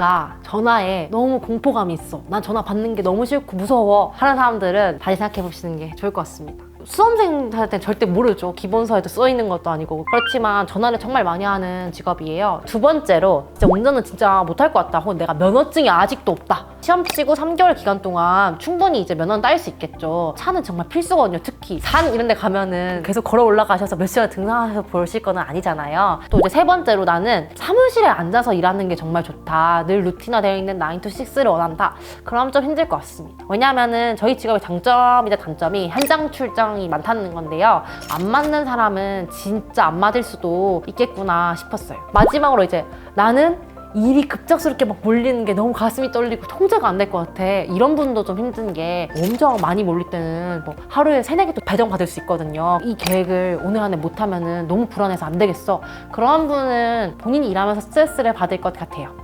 내가 전화에 너무 공포감이 있어. 난 전화 받는 게 너무 싫고 무서워. 하는 사람들은 다시 생각해 보시는 게 좋을 것 같습니다. 수험생 할때 절대 모르죠. 기본서에도 써 있는 것도 아니고. 그렇지만 전화를 정말 많이 하는 직업이에요. 두 번째로 진짜 운전은 진짜 못할 것 같다. 혹은 내가 면허증이 아직도 없다. 시험 치고 3개월 기간 동안 충분히 이제 면허는 딸 수 있겠죠. 차는 정말 필수거든요. 특히 산 이런 데 가면은 계속 걸어 올라가셔서 몇 시간 등산하셔서 보실 거는 아니잖아요. 또 이제 세 번째로 나는 사무실에 앉아서 일하는 게 정말 좋다. 늘 루틴화 되어 있는 9 to 6를 원한다. 그럼 좀 힘들 것 같습니다. 왜냐면은 저희 직업의 장점이자 단점이 현장 출장이 많다는 건데요. 안 맞는 사람은 진짜 안 맞을 수도 있겠구나 싶었어요. 마지막으로 이제 나는 일이 급작스럽게 막 몰리는 게 너무 가슴이 떨리고 통제가 안 될 것 같아. 이런 분도 좀 힘든 게 엄청 많이 몰릴 때는 뭐 하루에 세네 개도 배정 받을 수 있거든요. 이 계획을 오늘 안에 못하면은 너무 불안해서 안 되겠어. 그런 분은 본인이 일하면서 스트레스를 받을 것 같아요.